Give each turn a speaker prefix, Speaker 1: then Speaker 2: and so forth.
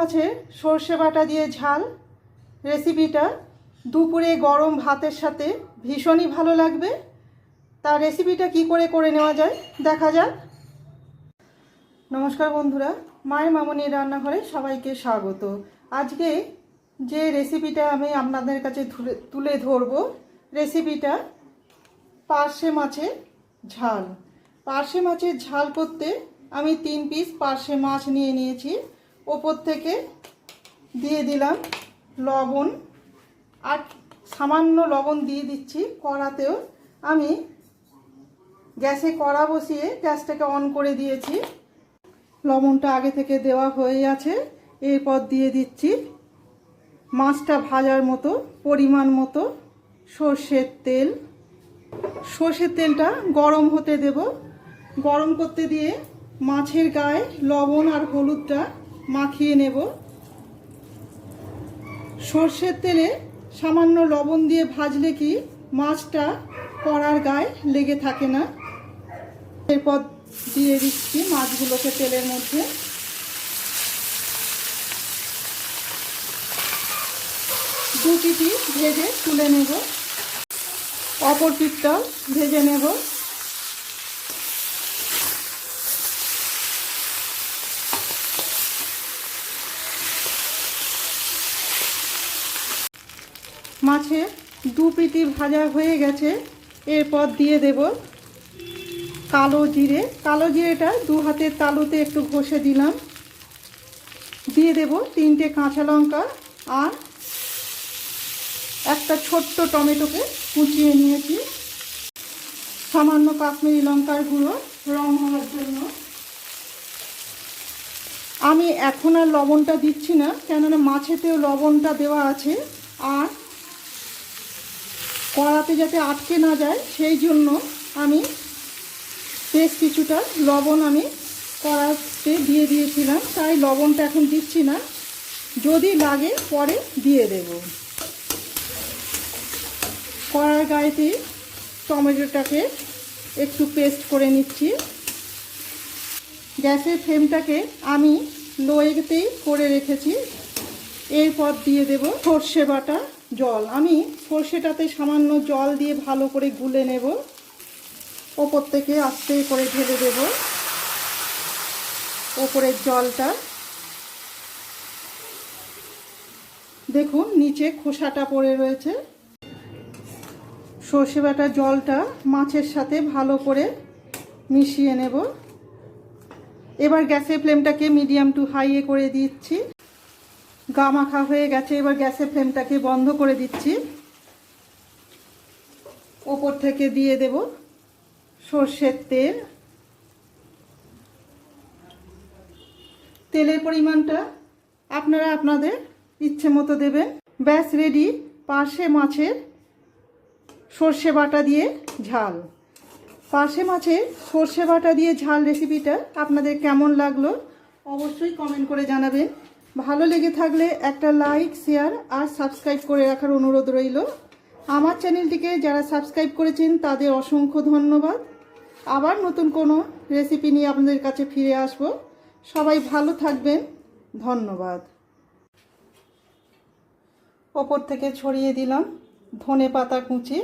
Speaker 1: মাছের সর্ষে বাটা দিয়ে ঝাল। রেসিপিটা দুপুরে গরম ভাতের সাথে ভীষণই ভালো লাগবে। তার রেসিপিটা কি করে করে নেওয়া যায় দেখা যাক। নমস্কার বন্ধুরা, মায়ের মামনির রান্নাঘরে সবাইকে স্বাগত। আজকে যে রেসিপিটা আমি আপনাদের কাছে তুলে তুলে ধরবো রেসিপিটা পার্শে মাছের ঝাল। পার্শে মাছের ঝাল করতে আমি তিন পিস পার্শে মাছ নিয়ে নিয়েছি। ওপর থেকে দিয়ে দিলাম লবণ আর সামান্য লবণ দিয়ে দিচ্ছি কড়াতেও। আমি গ্যাসে কড়া বসিয়ে গ্যাসটাকে অন করে দিয়েছি। লবণটা আগে থেকে দেওয়া হয়ে আছে। এরপর দিয়ে দিচ্ছি মাছটা ভাজার মতো, পরিমাণ মতো সর্ষের তেল। সর্ষের তেলটা গরম হতে দেব। গরম করতে দিয়ে মাছের গায়ে লবণ আর হলুদটা মাখিয়ে নেব। সর্ষের তেলে সামান্য লবণ দিয়ে ভাজলে কি মাছটা কড়ার গায়ে লেগে থাকে না? এরপর দিয়ে দিচ্ছি মাছগুলোকে তেলের মধ্যে। দু ভেজে তুলে নেব। অপর পিঠটাও ভেজে নেব। মাছের দু পিটি ভাজা হয়ে গেছে। এরপর দিয়ে দেব কালো জিরে। কালো জিরেটা দু হাতের তালুতে একটু ঘষে দিলাম। দিয়ে দেব তিনটে কাঁচা লঙ্কা আর একটা ছোট্ট টমেটোকে কুচিয়ে নিয়েছি। সামান্য কাশ্মীরি লঙ্কার গুঁড়ো, রং হওয়ার জন্য। আমি এখন আর লবণটা দিচ্ছি না, কেননা মাছেতেও লবণটা দেওয়া আছে। আর কড়াতে যাতে আটকে না যায়, সেই জন্য আমি বেশ কিছুটা লবণ আমি কড়াতে দিয়ে দিয়েছিলাম। তাই লবণটা এখন দিচ্ছি না। যদি লাগে পরে দিয়ে দেব। কড়ার গায়েতে টমেটোটাকে একটু পেস্ট করে নিচ্ছি। গ্যাসের ফ্লেমটাকে আমি লোয়েতেই করে রেখেছি। এরপর দিয়ে দেব সর্ষে বাটা। জল। আমি সর্ষেটাতে সামান্য জল দিয়ে ভালো করে গুলে নেব। ওপর থেকে আস্তে করে ঢেলে দেব। ওপরের জলটা। দেখুন, নিচে খোসাটা পড়ে রয়েছে। সর্ষে বাটা জলটা মাছের সাথে ভালো করে মিশিয়ে নেব। এবার গ্যাসের ফ্লেমটাকে মিডিয়াম টু হাইয়ে করে দিচ্ছি। গা মাখা হয়ে গেছে, এবার গ্যাসের ফ্লেমটাকে বন্ধ করে দিচ্ছি। ওপর থেকে দিয়ে দেব সর্ষের তেল। তেলের পরিমাণটা আপনারা আপনাদের ইচ্ছে মতো দেবেন। ব্যাস, রেডি পার্শে মাছের সর্ষে বাটা দিয়ে ঝাল। পার্শে মাছের সর্ষে বাটা দিয়ে ঝাল রেসিপিটা আপনাদের কেমন লাগল অবশ্যই কমেন্ট করে জানাবেন। ভালো লেগে থাকলে একটা লাইক শেয়ার আর সাবস্ক্রাইব করে রাখার অনুরোধ রইল। আমার চ্যানেলটিকে যারা সাবস্ক্রাইব করেছেন, তাদের অসংখ্য ধন্যবাদ। আবার নতুন কোনো রেসিপি নিয়ে আপনাদের কাছে ফিরে আসব। সবাই ভালো থাকবেন। ধন্যবাদ। ওপর থেকে ছড়িয়ে দিলাম ধনে পাতা কুচি।